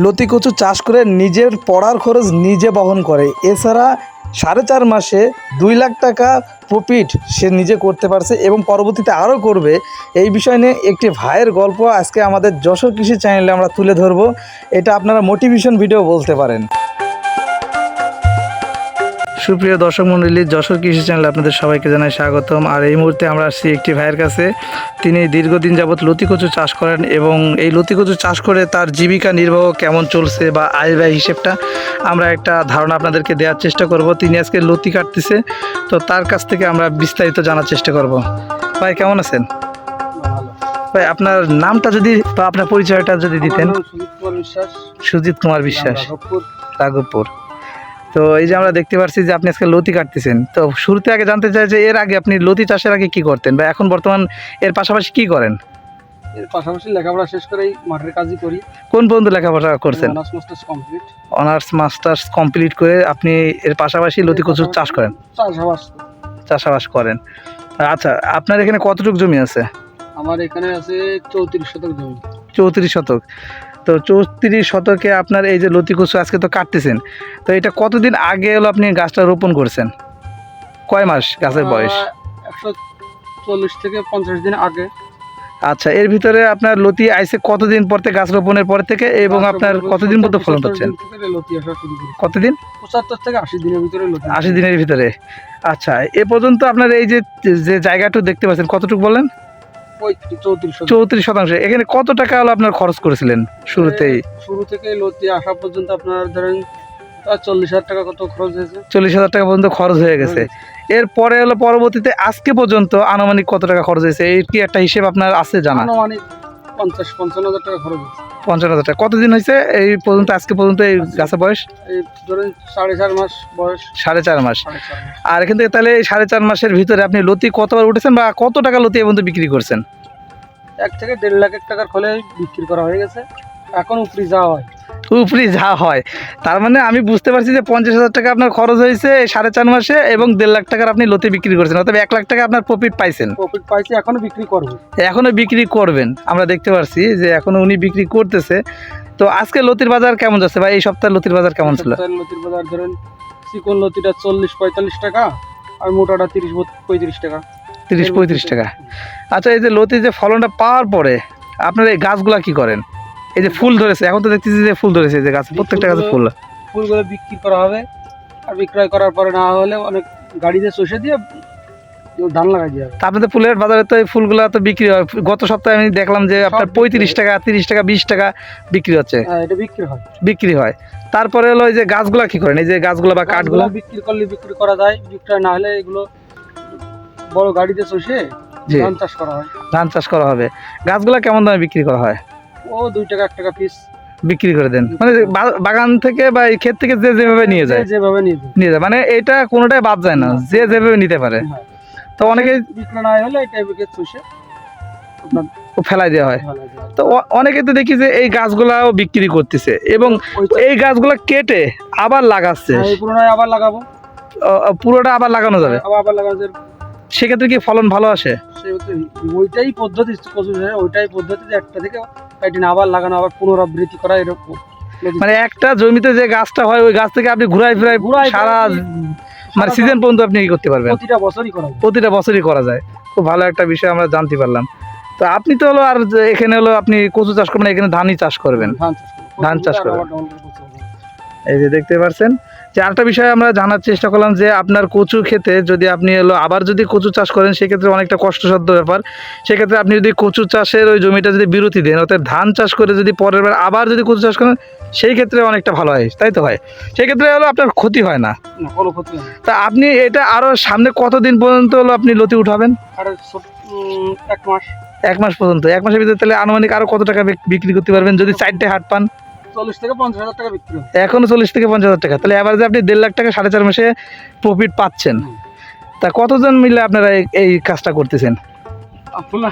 লতি কচু চাষ করে নিজের পড়ার খরচ নিজে বহন করে। এছাড়া সাড়ে চার মাসে দুই লাখ টাকা প্রফিট সে নিজে করতে পারছে এবং পরবর্তীতে আরও করবে। এই বিষয় নিয়ে একটি ভাইয়ের গল্প আজকে আমাদের যশোর কৃষি চ্যানেলে আমরা তুলে ধরবো। এটা আপনারা মোটিভেশন ভিডিও বলতে পারেন। সুপ্রিয় দর্শক মন্ডলী যশোর কৃষি চ্যানেলে আপনাদের সবাইকে জানাই স্বাগতম। আর এই মুহূর্তে আমরা আসছি একটি ভাইয়ের কাছে। তিনি দীর্ঘদিন যাবৎ লতি কচু চাষ করেন এবং এই লতিকচু চাষ করে তার জীবিকা নির্বাহ কেমন চলছে বা আয় ব্যয় হিসেবটা আমরা একটা ধারণা আপনাদেরকে দেওয়ার চেষ্টা করব। তিনি আজকে লতি কাটতেছে তো তার কাছ থেকে আমরা বিস্তারিত জানার চেষ্টা করব। ভাই কেমন আছেন? ভাই আপনার নামটা যদি বা আপনার পরিচয়টা যদি দিতেন। সুজিত কুমার বিশ্বাস। সুজিত কুমার বিশ্বাস। রাঘবপুর। তো এই যে আমরা দেখতে পাচ্ছি যে আপনি আজকে লতি কাটতেছেন। তো শুরুতে আগে জানতে চাই যে এর আগে আপনি লতি চাষের আগে কি করতেন বা এখন বর্তমান এর পাশাপাশি কি করেন? এর পাশাপাশি লেখাপড়া শেষ করে এই মাঠের কাজই করি। কোন পর্যন্ত লেখাপড়া করছেন? Honours masters complete honours masters complete করে আপনি এর পাশাপাশি লতি কচুর চাষ করেন? চাষাবাস চাষাবাস করেন। আচ্ছা আপনার এখানে কতটুকু জমি আছে? আমার এখানে আছে চৌত্রিশ শতক জমি। চৌত্রিশ শতক। তো চৌত্রিশ শতকে আপনার এই যে লতি কচু আজকে তো কাটতেছেন তো এটা কতদিন আগে হলো আপনি গাছটা রোপণ করছেন? কয় মাস গাছের বয়স? একশো চল্লিশ থেকে পঞ্চাশ দিন আগে। আচ্ছা এর ভিতরে আপনার লতি আইসে কতদিন পর থেকে গাছ রোপণের পর থেকে এবং আপনার কতদিন পর্যন্ত ফলন পাচ্ছেন কতদিন? পঁচাত্তর থেকে আশি দিনের ভিতরে আশি দিনের ভিতরে। আচ্ছা এ পর্যন্ত আপনার এই যে যে জায়গাটা দেখতে পাচ্ছেন কতটুকু বলেন? চৌত্রিশ শতাংশ। এখানে কত টাকা হলো আপনার খরচ করেছিলেন শুরুতেই? শুরু থেকে লতি আসা পর্যন্ত আপনার ধরেন চল্লিশ হাজার টাকা কত খরচ হয়েছে। চল্লিশ হাজার টাকা পর্যন্ত খরচ হয়ে গেছে। এরপরে হলো পরবর্তীতে আজকে পর্যন্ত আনুমানিক কত টাকা খরচ হয়েছে? এই কি একটা হিসেব আপনার আছে জানা? আনুমানিক পঞ্চাশ পঞ্চান্ন হাজার টাকা খরচ হয়েছে। পঞ্চান্ন হাজার টাকা। কতদিন হয়েছে এই পর্যন্ত আজকে পর্যন্ত এই গাছের বয়স? এই ধরেন সাড়ে চার মাস বয়স। সাড়ে চার মাস। আর এখান থেকে তাহলে এই সাড়ে চার মাসের ভিতরে আপনি লতি কতবার উঠেছেন বা কত টাকা লতি পর্যন্ত বিক্রি করছেন? এক থেকে দেড় লাখ টাকার খোলে বিক্রি করা হয়ে গেছে। এখন উপরি যাওয়া হয়। উপরি যা হয়। তার মানে আমি বুঝতে পারছি যে পঞ্চাশ হাজার টাকা আপনার খরচ হয়েছে সাড়ে চার মাসে এবং দেড় লাখ টাকার আপনি লতি বিক্রি করছেন অর্থাৎ এক লাখ টাকা আপনার প্রফিট পাইছেন। প্রফিট পাইছি এখনও বিক্রি করবেন এখনও বিক্রি করবেন। আমরা দেখতে পারছি যে এখনও উনি বিক্রি করতেছে। তো আজকে লতির বাজার কেমন যাচ্ছে বা এই সপ্তাহে লতির বাজার কেমন ছিল? সপ্তাহের লতির বাজার ধরেন চিকন লতিটা চল্লিশ পঁয়তাল্লিশ টাকা আর মোটাটা তিরিশ পঁয়ত্রিশ টাকা। তিরিশ পঁয়ত্রিশ টাকা। আচ্ছা এই যে লতির যে ফলনটা পাওয়ার পরে আপনার এই গাছগুলা কি করেন? এই যে ফুল ধরেছে এখন তো দেখতেছি যে ফুল ধরেছে এই যে গাছ প্রত্যেকটা গাছে ফুল। ফুলগুলো বিক্রি করা হবে আর বিক্রয় করার পরে না হলে অনেক গাড়িতে চষে দিয়ে ধান লাগাই দিয়ে হবে তা আপনাদের ফুলের বাজারে তো এই ফুলগুলো তো বিক্রি হয়। গত সপ্তাহে আমি দেখলাম যে আপনার পঁয়ত্রিশ টাকা তিরিশ টাকা বিশ টাকা বিক্রি হচ্ছে। হ্যাঁ, এটা বিক্রি হয়। বিক্রি হয়। তারপরে হলো এই যে গাছগুলা কি করেন? এই যে গাছগুলো বা কাঠগুলো? বিক্রি করলে বিক্রি করা যায় বিক্রয় না হলে এগুলো বড় গাড়িতে চষে ধান চাষ করা হয়। ধান চাষ করা হবে। গাছগুলা কেমন দামে বিক্রি করা হয়? ও দুই টাকা এক টাকা পিস বিক্রি করে দেন। মানে বাগান থেকে বা এই ক্ষেত থেকে যে যেভাবে নিয়ে যায়। যেভাবে নিয়ে যায়। নিয়ে যায়। মানে এটা কোনোটাই বাদ যায় না। যে যেভাবে নিতে পারে। হ্যাঁ। তো অনেকে বিক্রি না হলে এটা চষে ফেলাই দেওয়া হয়। তো অনেকে তো দেখি যে এই গাছগুলাও বিক্রি করতেছে। এবং এই গাছগুলো কেটে আবার লাগাচ্ছে। হ্যাঁ, এই আবার লাগাবো। পুরোটা আবার লাগানো যাবে? আবার আবার লাগানো যায়। সেক্ষেত্রে কি ফলন ভালো আসে? ওইটাই পদ্ধতি কচু ওইটাই পদ্ধতি একটা থেকে কাটি আবার লাগানো আবার পুনরাবৃত্তি করা এরকম। মানে একটা জমিতে যে গাছটা হয় ওই গাছ থেকে আপনি ঘুরাই ফিরাই ঘুরাই সারা মানে সিজন পর্যন্ত আপনি কি করতে পারবেন? প্রতিটা বছরই করা যায়। প্রতিটা বছরই করা যায়। খুব ভালো একটা বিষয় আমরা জানতে পারলাম। তো আপনি তো হলো আর এখানে হলো আপনি কচু চাষ করবেন এখানে ধানই চাষ করবেন। ধান চাষ করবেন। এই যে দেখতে পাচ্ছেন যে আরেকটা বিষয় আমরা জানার চেষ্টা করলাম যে আপনার কচু খেতে যদি আপনি হলো আবার যদি কচু চাষ করেন সেক্ষেত্রে অনেকটা কষ্টসাধ্য ব্যাপার। সেক্ষেত্রে আপনি যদি কচু চাষের ওই জমিটা যদি বিরতি দেন অর্থাৎ ধান চাষ করে যদি পরের বার আবার যদি কচু চাষ করেন সেই ক্ষেত্রে অনেকটা ভালো হয় তাই তো হয় সেই ক্ষেত্রে হলো আপনার ক্ষতি হয় না। কোনো ক্ষতি তা আপনি এটা আরও সামনে কতদিন পর্যন্ত হলো আপনি লতি উঠাবেন? আর এক মাস। এক মাস পর্যন্ত। এক মাসের ভিতরে তাহলে আনুমানিক আরও কত টাকা বিক্রি করতে পারবেন? যদি চারটে হাট পান? চল্লিশ থেকে পঞ্চাশ হাজার টাকা বিক্রি হবে এখনও চল্লিশ থেকে পঞ্চাশ হাজার টাকা। তাহলে এবার আপনি দেড় লাখ টাকা সাড়ে চার মাসে প্রফিট পাচ্ছেন। তা কতজন মিলে আপনারা এই- কাজটা করতেছেন? আপনার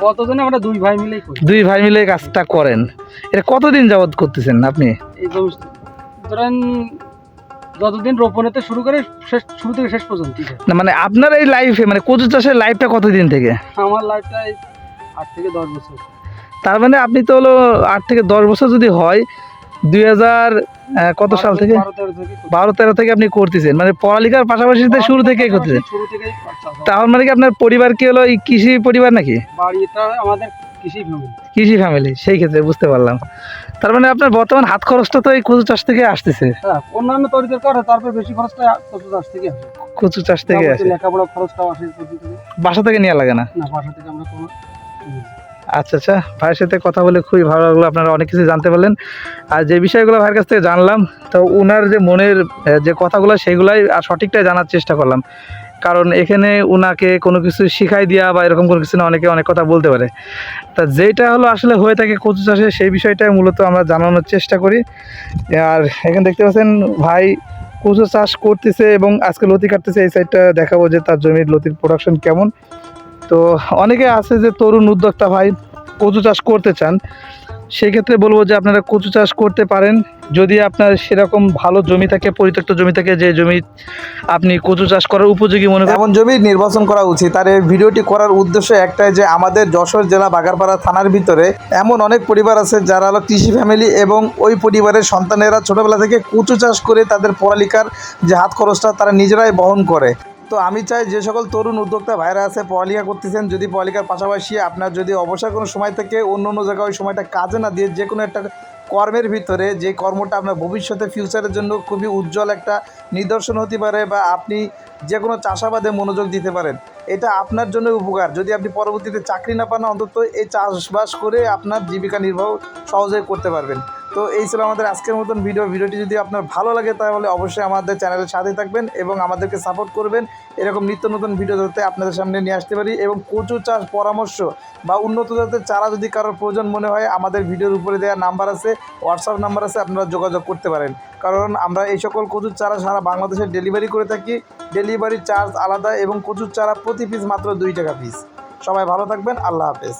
কতজনে আমরা দুই ভাই মিলেই করি। দুই ভাই মিলে কাজটা করেন। এটা কতদিন যাবত করতেছেন আপনি? এই জমি ধরেন যতদিন রোপণেতে শুরু করে শেষ শুরু থেকে শেষ পর্যন্ত। না মানে আপনার এই লাইফে মানে কচু চাষের লাইফটা কতদিন থেকে? আমার লাইফটা আট থেকে দশ বছর। তার মানে আপনি তো হলো আট থেকে দশ বছর যদি হয় দুই হাজার কত সাল থেকে? বারো তেরো থেকে তেরো থেকে আপনি করতেছেন। মানে পড়ালেখার পাশাপাশি শুরু থেকেই করতেছেন। তাহলে মানে কি আপনার পরিবার কি হলো কৃষি পরিবার নাকি? আমাদের কৃষি ফ্যামিলি সেই ক্ষেত্রে বুঝতে পারলাম। তার মানে আপনার বর্তমান হাত খরচটা তো এই কচু চাষ থেকে আসতেছে। হ্যাঁ অন্যান্য তরিদের করে তারপর বেশি খরচটা কচু চাষ থেকে আসে। কচু চাষ থেকে আসে। লেখাপড়া খরচটাও আসে বাসা থেকে নেওয়া লাগে না? না বাসা থেকে আমরা কোনো আচ্ছা আচ্ছা। ভাইয়ের সাথে কথা বলে খুবই ভালো লাগল, আপনারা অনেক কিছু জানতে পারলেন। আর যে বিষয়গুলো ভাইয়ের কাছ থেকে জানলাম, তো ওনার যে মনের যে কথাগুলো, সেগুলাই আর সঠিকটাই জানার চেষ্টা করলাম। কারণ এখানে ওনাকে কোনো কিছু শিখাই দেওয়া বা এরকম কোনো কিছু না, অনেকে অনেক কথা বলতে পারে। তা যেটা হলো আসলে হয়ে থাকে কচু চাষে, সেই বিষয়টাই মূলত আমরা জানানোর চেষ্টা করি। আর এখানে দেখতে পাচ্ছেন, ভাই কচু চাষ করতেছে এবং আজকে লতি কাটতেছে, এই সাইডটা দেখাবো যে তার জমির লতির প্রোডাকশন কেমন। তো অনেকে আছে যে তরুণ উদ্যোক্তা ভাই কচু চাষ করতে চান, সেক্ষেত্রে বলব যে আপনারা কচু চাষ করতে পারেন। যদি আপনার সেরকম ভালো জমি থাকে, পরিত্যক্ত জমি থাকে, যে জমি আপনি কচু চাষ করার উপযোগী মনে এমন জমি নির্বাচন করা উচিত। আর এই ভিডিওটি করার উদ্দেশ্য একটাই যে আমাদের যশোর জেলা বাগারপাড়া থানার ভিতরে এমন অনেক পরিবার আছে যারা হলো কৃষি ফ্যামিলি এবং ওই পরিবারের সন্তানেরা ছোটবেলা থেকে কচু চাষ করে তাদের পড়ালেখার যে হাত খরচটা তারা নিজেরাই বহন করে। তো আমি চাই যে সকল তরুণ উদ্যোক্তা ভাইরা আছে, পড়ালেখা করতেছেন, যদি পড়ালেখার পাশাপাশি আপনার যদি অবসর কোনো সময় থেকে অন্য অন্য জায়গায় ওই সময়টা কাজে না দিয়ে যে কোনো একটা কর্মের ভিতরে যে কর্মটা আপনার ভবিষ্যতে ফিউচারের জন্য খুবই উজ্জ্বল একটা নিদর্শন হতে পারে বা আপনি যে কোনো চাষাবাদে মনোযোগ দিতে পারেন, এটা আপনার জন্য উপকার। যদি আপনি পরবর্তীতে চাকরি না পান অন্তত এই চাষবাস করে আপনার জীবিকা নির্বাহ সহজে করতে পারবেন। তো এই ছিল আমাদের আজকের মতন ভিডিও ভিডিওটি যদি আপনার ভালো লাগে, তাহলে অবশ্যই আমাদের চ্যানেলের সাথে থাকবেন এবং আমাদেরকে সাপোর্ট করবেন। এরকম নিত্য নতুন ভিডিও ধরতে আপনাদের সামনে নিয়ে আসতে পারি এবং কচু চাষ পরামর্শ বা উন্নত জাতের চারা যদি কারোর প্রয়োজন মনে হয়, আমাদের ভিডিওর উপরে দেওয়া নাম্বার আছে হোয়াটসঅ্যাপ নাম্বার আছে, আপনারা যোগাযোগ করতে পারেন। কারণ আমরা এই সকল কচুর চারা সারা বাংলাদেশে ডেলিভারি করে থাকি। ডেলিভারি চার্জ আলাদা এবং কচুর চারা প্রতি পিস মাত্র দুই টাকা পিস সবাই ভালো থাকবেন, আল্লাহ হাফেজ।